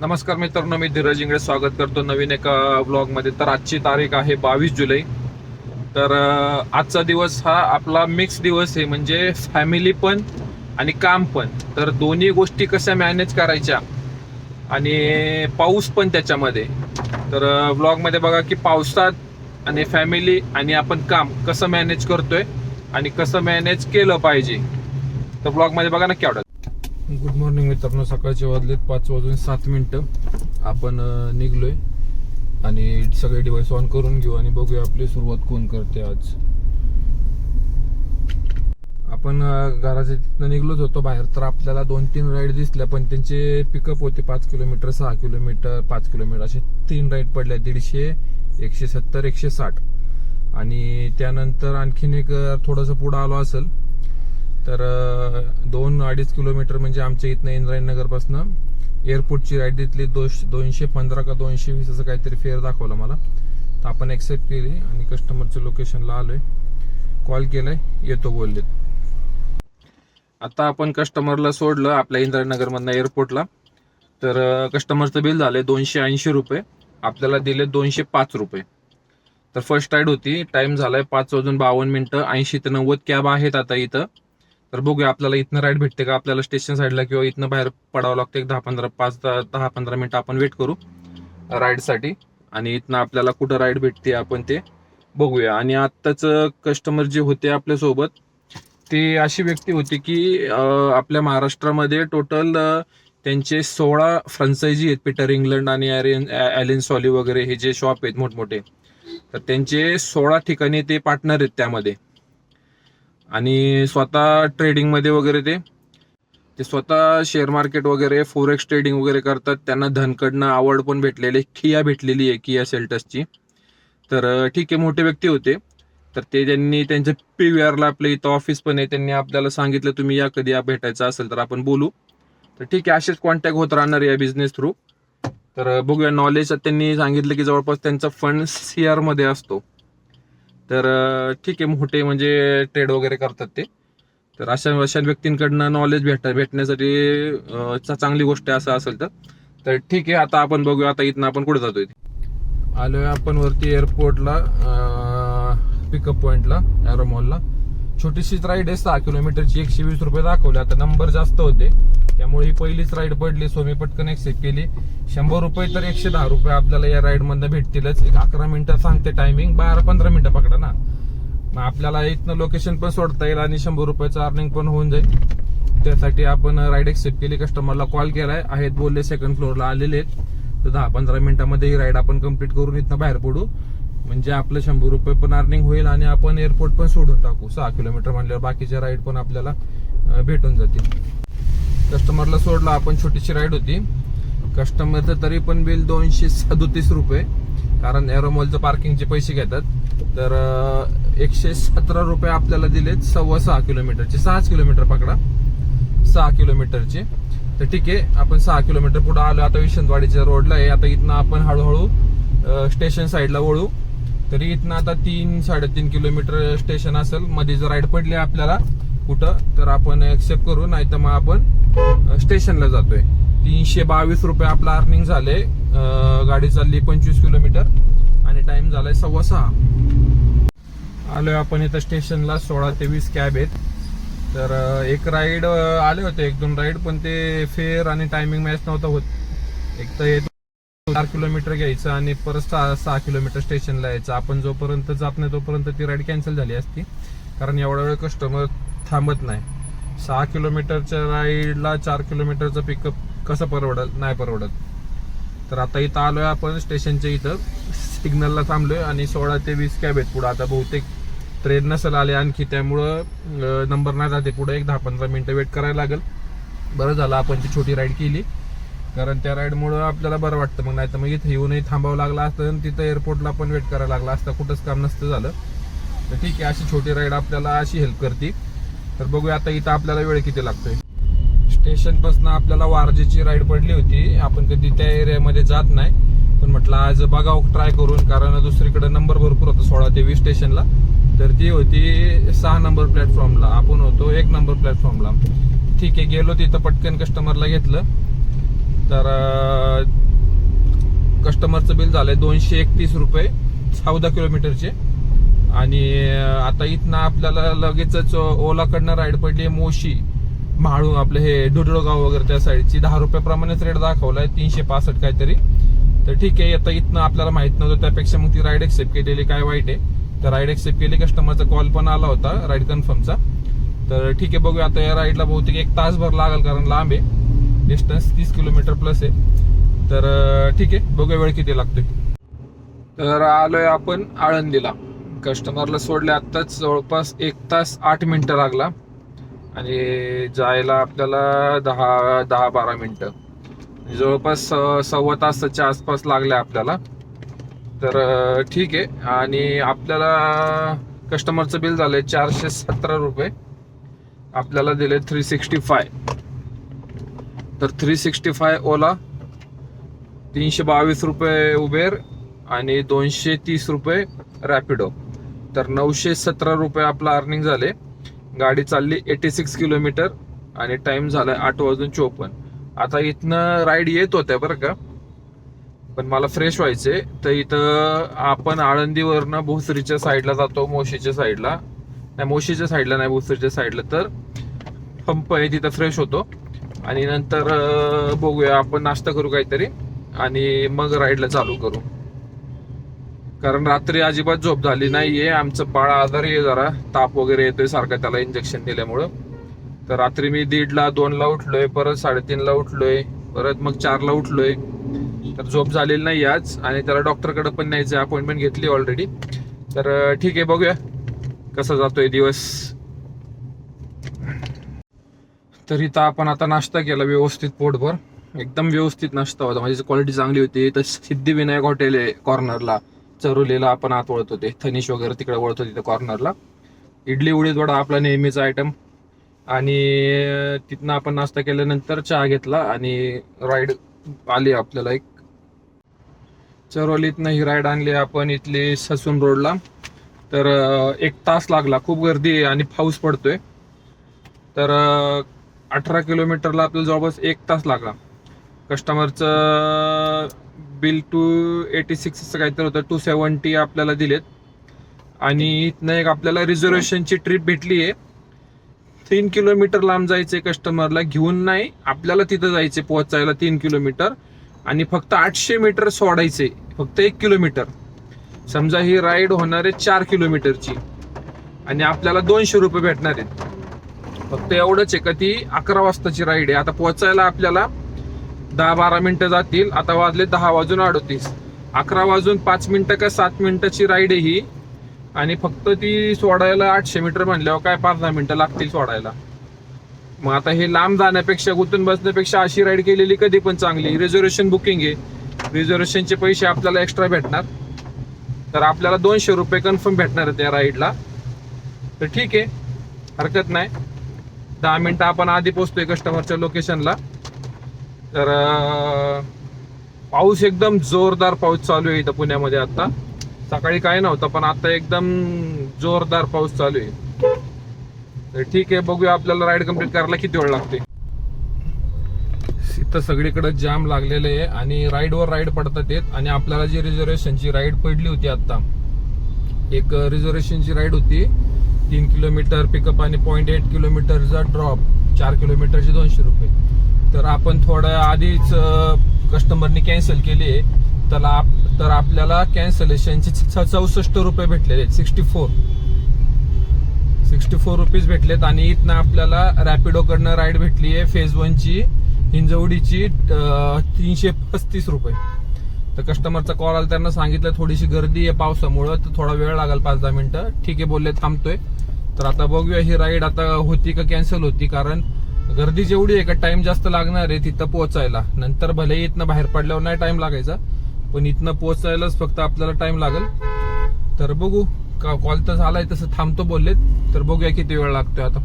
नमस्कार मित्रांनो मी धीरज इंगळे स्वागत करतो नवीन एका ब्लॉगमध्ये तर आजची तारीख आहे बावीस जुलै. तर आजचा दिवस हा आपला मिक्स दिवस आहे म्हणजे फॅमिली पण आणि काम पण. तर दोन्ही गोष्टी कशा मॅनेज करायच्या आणि पाऊस पण त्याच्यामध्ये. तर ब्लॉगमध्ये बघा की पावसात आणि फॅमिली आणि आपण काम कसं मॅनेज करतोय आणि कसं मॅनेज केलं पाहिजे. तर ब्लॉगमध्ये बघा नक्की आवडत. गुड मॉर्निंग मित्रांनो. सकाळचे वाजलेत पाच वाजून सात मिनिटं. आपण निघलोय. आणि सगळे डिवाइस ऑन करून घेऊ आणि बघूया आपली सुरुवात कोण करते आज. आपण घराच्या तिथनं निघलोच होतो बाहेर. तर आपल्याला दोन तीन राईड दिसल्या पण त्यांचे पिकअप होते पाच किलोमीटर सहा किलोमीटर पाच किलोमीटर. असे तीन राईड पडल्या दीडशे एकशे सत्तर एकशे साठ. आणि त्यानंतर आणखीन एक थोडस पुढं आलो असेल. तर दोन अडीच किलोमीटर म्हणजे आमच्या इथनं इंद्रायणनगरपासून एअरपोर्टची राईड तिथली दोश दोनशे पंधरा का दोनशे वीस असं काहीतरी फेअर दाखवला मला. तर आपण एक्सेप्ट केली आणि कस्टमरच्या लोकेशनला आलोय. कॉल केलाय येतो बोललेत. आता आपण कस्टमरला सोडलं आपल्या इंद्रायणनगरमधनं एअरपोर्टला तर कस्टमरचं बिल झालं दोनशे ऐंशी रुपये. आपल्याला दिले दोनशे पाच रुपये. तर फर्स्ट राईड होती. टाईम झालाय पाच वाजून बावन्न मिनिटं. ऐंशी ते नव्वद कॅब आहेत आता इथं. तर बघूया आपल्याला इथनं राईड भेटते का? आपल्याला स्टेशन साईडला किंवा इथनं बाहेर पडावं लागतं एक दहा पंधरा पाच दहा पंधरा मिनिटं आपण वेट करू राईडसाठी आणि इथनं आपल्याला कुठं राईड भेटते आपण ते बघूया. आणि आत्ताच कस्टमर जे होते आपल्यासोबत ते अशी व्यक्ती होती की आपल्या महाराष्ट्रामध्ये टोटल त्यांचे सोळा फ्रँचायझी आहेत. पीटर इंग्लंड आणि ॲरेन ॲलिन सॉली वगैरे हे जे शॉप आहेत मोठमोठे. तर त्यांचे सोळा ठिकाणी ते पार्टनर आहेत त्यामध्ये. आणि स्वतः ट्रेडिंगमध्ये वगैरे ते ते स्वतः शेअर मार्केट वगैरे फोरेक्स ट्रेडिंग वगैरे करतात. त्यांना धनकडनं आवड पण भेटलेली आहे. किया भेटलेली आहे किया सेल्टसची तर ठीक आहे मोठे व्यक्ती होते. तर ते त्यांनी त्यांच्या पी व्ही आरला आपलं इथं ऑफिस पण आहे. त्यांनी आपल्याला सांगितलं तुम्ही या कधी या भेटायचं असेल तर आपण बोलू. तर ठीक आहे असेच कॉन्टॅक्ट होत राहणार या बिझनेस थ्रू तर बघूया नॉलेज त्यांनी सांगितलं की जवळपास त्यांचा फंड सी आरमध्ये असतो. तर ठीक आहे मोठे म्हणजे ट्रेड वगैरे करतात ते. तर अशा अशा व्यक्तींकडनं नॉलेज भेट भेटण्यासाठी चांगली गोष्ट आहे असं असेल तर. तर ठीक आहे आता आपण बघूया आता इथनं आपण कुठे जातोय. आलोय आपण वरती एअरपोर्टला पिकअप पॉइंटला ॲरो मॉलला छोटीशीच राईड आहे सहा किलोमीटरची एकशे वीस रुपये दाखवले. आता नंबर जास्त होते. त्यामुळे ही पहिलीच राईड पडली सो मी पटकन एक्सेप्ट केली. शंभर रुपये तर एकशे दहा रुपये आपल्याला या राईड मधनं भेटतीलच. एक अकरा मिनिटं सांगते टायमिंग बारा पंधरा मिनिटं पकडा ना. मग आपल्याला इथनं लोकेशन पण सोडता येईल आणि शंभर रुपयाचं अर्निंग पण होऊन जाईल. त्यासाठी आपण राईड एक्सेप्ट केली. कस्टमरला कॉल केलाय. आहेत बोलले सेकंड फ्लोअरला आलेले आहेत. तर दहा पंधरा मिनिटामध्ये ही राईड आपण कंप्लीट करून इथनं बाहेर पडू. म्हणजे आपलं शंभर रुपये पण अर्निंग होईल आणि आपण एअरपोर्ट पण सोडून टाकू. सहा किलोमीटर म्हणल्यावर बाकीच्या राईड पण आपल्याला भेटून जातील. कस्टमरला सोडला आपण छोटीशी राईड होती. कस्टमरचं तरी पण बिल दोनशे सदोतीस रुपये. कारण एरोमॉलचं पार्किंगचे पैसे घेतात. तर एकशे सतरा रुपये आपल्याला दिलेत सव्वा सहा किलोमीटरचे. सहाच किलोमीटर पकडा. सहा किलोमीटरचे. तर ठीक आहे आपण सहा किलोमीटर पुढे आलो. आता विशंतवाडीच्या रोडला आहे. आता इथनं आपण हळूहळू स्टेशन साईडला वळू. तरी इथनं आता तीन साडेतीन किलोमीटर स्टेशन असेल. मध्ये जर राईड पडली आपल्याला. कुठं? तर आपण एक्सेप्ट करू. नाही तर मग आपण स्टेशनला जातोय. तीनशे बावीस रुपये आपलं अर्निंग झाले गाडी चालली पंचवीस किलोमीटर आणि टाइम झालाय सव्वा सहा. आलोय आपण इथं स्टेशनला सोळा ते वीस कॅब आहेत. तर एक राईड आले होते एक दोन राईड पण ते फेअर आणि टायमिंग मॅच नव्हता होत. एक तर हे चार किलोमीटर घ्यायचं आणि परत सहा सहा किलोमीटर स्टेशनला यायचं. आपण जोपर्यंत जात नाही तोपर्यंत ती राईड कॅन्सल झाली असती. कारण एवढा वेळ कस्टमर थांबत नाही. सहा किलोमीटरच्या राईडला चार किलोमीटरचं पिकअप कसं परवडत नाही परवडत. तर आता इथं आलोय आपण स्टेशनच्या इथं. सिग्नलला थांबलोय आणि सोळा ते वीस कॅब आहेत पुढं. आता बहुतेक ट्रेन नसेल आले आणखी त्यामुळं नंबर नाही जाते पुढे. एक दहा पंधरा मिनटं वेट करायला लागेल. बरं झालं आपण ती छोटी राईड केली. कारण त्या राईडमुळं आपल्याला बरं वाटतं. मग नाही तर मग इथे येऊनही थांबावं लागलं असतं आणि तिथं एअरपोर्टला पण वेट करायला लागला असतं. कुठंच काम नसतं झालं. तर ठीक आहे अशी छोटी राईड आपल्याला अशी हेल्प करते. तर बघूया आता इथं आपल्याला वेळ किती लागतोय. स्टेशनपासून आपल्याला वारजेची राईड पडली होती. आपण कधी त्या एरियामध्ये जात नाही. पण म्हटलं आज बघावं ट्राय करून. कारण दुसरीकडे नंबर भरपूर होता सोळा ते वीस स्टेशनला तर ती होती सहा नंबर प्लॅटफॉर्मला आपण होतो एक नंबर प्लॅटफॉर्मला ठीक आहे गेलो तिथं पटकन कस्टमरला घेतलं. तर कस्टमरचं बिल झालंय दोनशे एकतीस रुपये चौदा किलोमीटरचे. आणि आता इथनं आपल्याला लगेचच ओलाकडनं राईड पडली मोशी म्हाळू आपलं हे डुडळगाव वगैरे त्या साईडची दहा रुपयाप्रमाणेच रेट दाखवलाय तीनशे पासष्ट काहीतरी. तर ठीक आहे आता इथनं आपल्याला माहीत नव्हतं त्यापेक्षा मग ती राईड एक्सेप्ट केलेली काय वाईट आहे. तर राईड एक्सेप्ट केली कस्टमरचा कॉल पण आला होता राईड कन्फर्मचा तर ठीक आहे बघूया आता या राईडला बहुतेक एक तासभर लागेल कारण लांब आहे. डिस्टन्स तीस किलोमीटर प्लस आहे. तर ठीक आहे बघूया वेळ किती लागतोय. तर आलोय आपण आळंदीला. कस्टमरला सोडले आत्ताच जवळपास एक तास आठ मिनटं लागला. आणि जायला आपल्याला दहा दहा बारा मिनटं. जवळपास सव्वा तासाच्या आसपास लागल्या आपल्याला. तर ठीक आहे. आणि आपल्याला कस्टमरचं बिल झालं आहे चारशे सतरा रुपये. आपल्याला दिले थ्री सिक्स्टी फाय तर थ्री सिक्स्टी फाय ओला तीनशे बावीस रुपये उबेर आणि दोनशे तीस रुपये रॅपिडो. तर नऊशे सतरा रुपये आपला अर्निंग झाले. गाडी चालली एटी सिक्स किलोमीटर आणि टाइम झालाय आठ वाजून चोपन्न. आता इथनं राईड येत होत्या बरं का. पण मला फ्रेश व्हायचे तर इथं आपण आळंदीवरनं भोसरीच्या साईडला जातो मोशीच्या साईडला नाही मोशीच्या साईडला नाही भोसरीच्या साईडला तर पंप आहे तिथं फ्रेश होतो. आणि नंतर बघूया आपण नाश्ता करू काहीतरी. आणि मग राईडला चालू करू. कारण रात्री अजिबात झोप झाली नाहीये. आमचं बाळ आजारी आहे जरा. ताप वगैरे येतोय सारखा त्याला इंजेक्शन दिल्यामुळं. तर रात्री मी दीडला दोनला उठलोय. परत साडेतीनला उठलोय. परत मग चारला उठलोय. तर झोप झालेली नाही आज. आणि त्याला डॉक्टरकडे पण न्यायचं अपॉइंटमेंट घेतली ऑलरेडी तर ठीक आहे बघूया. कसा जातोय दिवस. तर इथं आपण आता नाश्ता केला व्यवस्थित पोटभर. एकदम व्यवस्थित नाश्ता होता. म्हणजे क्वालिटी चांगली होती. तर सिद्धिविनायक हॉटेल आहे कॉर्नरला चरोलीला आपण आत वळत होते. थनिश वगैरे तिकडे वळत होते कॉर्नरला इडली उडीद वडा आपला नेहमीचा आयटम आणि तिथनं आपण नाश्ता केल्यानंतर चहा घेतला आणि राईड आली आपल्याला एक. चरोलीतनं ही राईड आणली आपण इथली ससून रोडला. तर एक तास लागला. खूप गर्दी आहे आणि पाऊस पडतोय. तर अठरा किलोमीटरला आपल्याला जवळपास एक तास लागला. कस्टमरचं बिल टू एटी सिक्सचं काहीतरी होतं. टू सेवन्टी आपल्याला दिलेत. आणि इथनं एक आपल्याला रिझर्वेशनची ट्रिप भेटली आहे. तीन किलोमीटर लांब जायचे कस्टमरला घेऊन नाही आपल्याला तिथं जायचे पोहोचायला तीन किलोमीटर. आणि फक्त आठशे मीटर सोडायचे फक्त एक किलोमीटर. समजा ही राईड होणार आहे चार किलोमीटरची. आणि आपल्याला दोनशे रुपये भेटणार आहेत. फक्त एवढंच आहे का ती अकरा वाजताची राईड आहे. आता पोहोचायला आपल्याला दहा बारा मिनटं जातील. आता वाजले दहा वाजून अडोतीस. अकरा वाजून पाच मिनटं का सात मिनटाची राईड आहे ही. आणि फक्त ती सोडायला आठशे मीटर म्हणल्यावर काय पाच दहा मिनटं लागतील सोडायला. मग आता हे लांब जाण्यापेक्षा गुंतून बसण्यापेक्षा अशी राईड केलेली कधी पण चांगली. रिझर्वेशन बुकिंग आहे. रिझर्वेशनचे पैसे आपल्याला एक्स्ट्रा भेटणार. तर आपल्याला दोनशे रुपये कन्फर्म भेटणार आहे त्या राईडला तर ठीक आहे. हरकत नाही. दहा मिनटं आपण आधी पोचतोय कस्टमरच्या लोकेशनला तर पाऊस एकदम जोरदार पाऊस चालू आहे इथं पुण्यामध्ये आता. सकाळी काय नव्हतं पण आता एकदम जोरदार पाऊस चालू आहे. तर ठीक आहे बघूया आपल्याला राईड कंप्लीट करायला किती वेळ लागते. इथं सगळीकडे जाम लागलेले आहे आणि राईडवर राईड पडतात येत. आणि आपल्याला जी रिझर्वेशनची राईड पडली होती आता एक रिझर्वेशनची राईड होती. तीन किलोमीटर पिकअप आणि पॉईंट एट किलोमीटरचा ड्रॉप चार किलोमीटरचे दोनशे रुपये. तर आपण थोडं आधीच कस्टमरनी कॅन्सल केली आहे. त्याला आप- तर आपल्याला कॅन्सलेशनचे चौसष्ट रुपये भेटलेले sixty four sixty four rupees भेटलेत आणि इथनं आपल्याला रॅपिडो कडनं राईड भेटली आहे फेज वनची हिंजवडीची तीनशे पस्तीस रुपये. तर कस्टमरचा कॉल आला त्यांना सांगितलं थोडीशी गर्दी आहे पावसामुळं तर थोडा वेळ लागेल पाच दहा मिनिटं. ठीक आहे बोलले थांबतोय. तर आता बघूया ही राईड आता होती का कॅन्सल होती? कारण गर्दी जेवढी आहे का टाइम जास्त लागणार आहे तिथं पोहोचायला. नंतर भले इथनं बाहेर पडल्यावर नाही टाइम लागायचा पण इथनं पोहोचायलाच फक्त आपल्याला टाइम लागेल. तर बघू का कॉल तर झालाय तसं थांबतो बोललेत. तर बघूया किती वेळ लागतोय आता.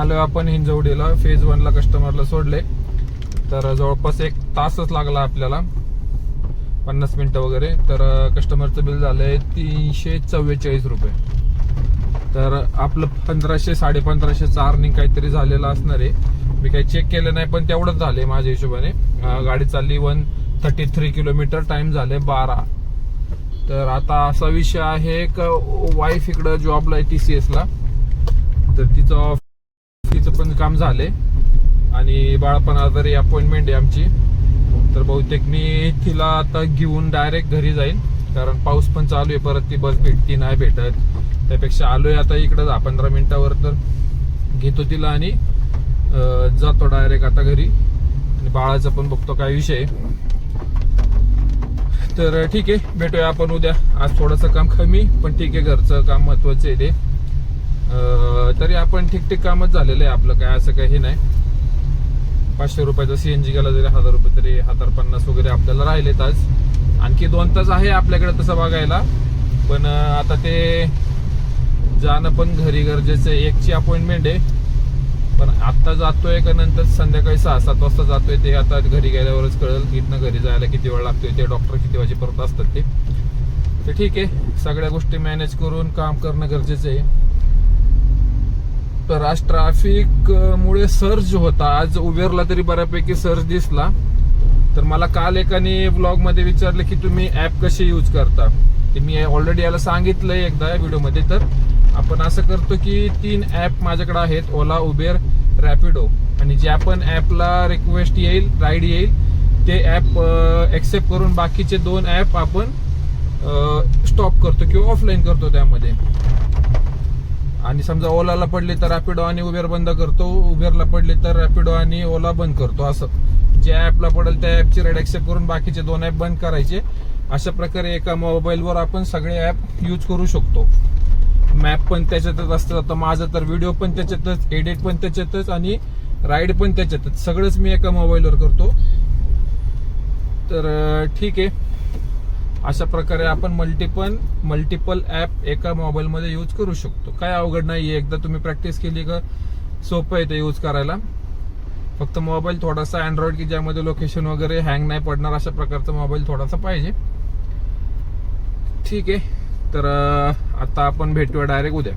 आलो आपण हिंजवडीला फेज वनला कस्टमरला सोडले. तर जवळपास एक तासच लागला आपल्याला. पन्नास मिनिटं वगैरे. तर कस्टमरचं बिल झालंय तीनशे चव्वेचाळीस रुपये. तर आपलं पंधराशे साडे पंधराशेचं अर्निंग काहीतरी झालेलं असणार आहे. मी काही चेक केलं नाही पण तेवढंच झालंय माझ्या हिशोबाने. गाडी चालली one thirty three kilometre time झाले बारा. तर आता असा विषय आहे का वाईफ इकडं जॉबला आहे टी सी एसला तर तिचं तिचं पण काम झाले आणि बाळपणा तरी अपॉइंटमेंट आहे आमची. तर बहुतेक मी तिला आता घेऊन डायरेक्ट घरी जाईल कारण पाऊस पण चालू आहे परत ती बस भेटती नाही भेटत. त्यापेक्षा आलोय आता इकडं दहा पंधरा मिनिटावर तर घेतो तिला आणि जातो डायरेक्ट आता घरी. आणि बाळाचा पण बघतो काय विषय आहे. तर ठीक आहे भेटूया आपण उद्या. आज थोडंसं काम कमी पण ठीक आहे घरचं काम महत्वाचं आहे ते. तरी आपण ठिकठीक कामच झालेलं आहे आपलं काय असं काही नाही. पाचशे रुपयाचा सीएनजी गेला जरी हजार रुपये तरी हजार पन्नास वगैरे आपल्याला राहिलेत आज. आणखी दोन तास आहे आपल्याकडे तसं बघायला. पण आता ते जाणं पण घरी गरजेचं आहे. एकची अपॉइंटमेंट आहे. पण आत्ता जातोय का नंतर संध्याकाळी सहा सात वाजता जातोय ते आता घरी गेल्यावरच कळेल इथनं घरी जायला किती वेळ लागतोय. ते डॉक्टर किती वाजेपर्यंत असतात ते. तर ठीक आहे. सगळ्या गोष्टी मॅनेज करून काम करणं गरजेचं आहे. तर आज ट्राफिकमुळे सर्ज होता. आज उबेरला तरी बऱ्यापैकी सर्ज दिसला. तर मला काल एकाने ब्लॉगमध्ये विचारले विचारलं की तुम्ही ॲप कसे यूज करता? ते मी ऑलरेडी याला सांगितलंय एकदा या व्हिडिओमध्ये तर आपण असं करतो की तीन ॲप माझ्याकडे आहेत. ओला उबेर रॅपिडो आणि ज्या पण ॲपला रिक्वेस्ट येईल राईड येईल ते ॲप ॲक्सेप्ट करून बाकीचे दोन ॲप आपण स्टॉप करतो किंवा ऑफलाईन करतो त्यामध्ये. आणि समजा ओलाला पडली तर रॅपिडो आणि उबेर बंद करतो. उबेरला पडले तर रॅपिडो आणि ओला बंद करतो. असं. ज्या ऍपला पडेल त्या ऍपची रेड एक्सेप्ट करून बाकीचे दोन ऍप बंद करायचे. अशा प्रकारे एका मोबाईलवर आपण सगळे ऍप यूज करू शकतो. मॅप पण त्याच्यातच असतं. आता माझं तर व्हिडिओ पण त्याच्यातच एडिट पण त्याच्यातच आणि राईड पण त्याच्यातच. सगळंच मी एका मोबाईलवर करतो. तर ठीक आहे. अशा प्रकारे आपण मल्टिपल मल्टिपल ऍप एका मोबाईलमध्ये यूज करू शकतो. काय अवघड नाहीये. एकदा तुम्ही प्रॅक्टिस केली का सोपं आहे ते यूज करायला. फक्त मोबाईल थोडासा अँड्रॉइड की ज्यामध्ये लोकेशन वगैरे हँग नाही पडणार अशा प्रकारचा मोबाईल थोडासा पाहिजे. ठीक आहे. तर आता आपण भेटूया डायरेक्ट उद्या.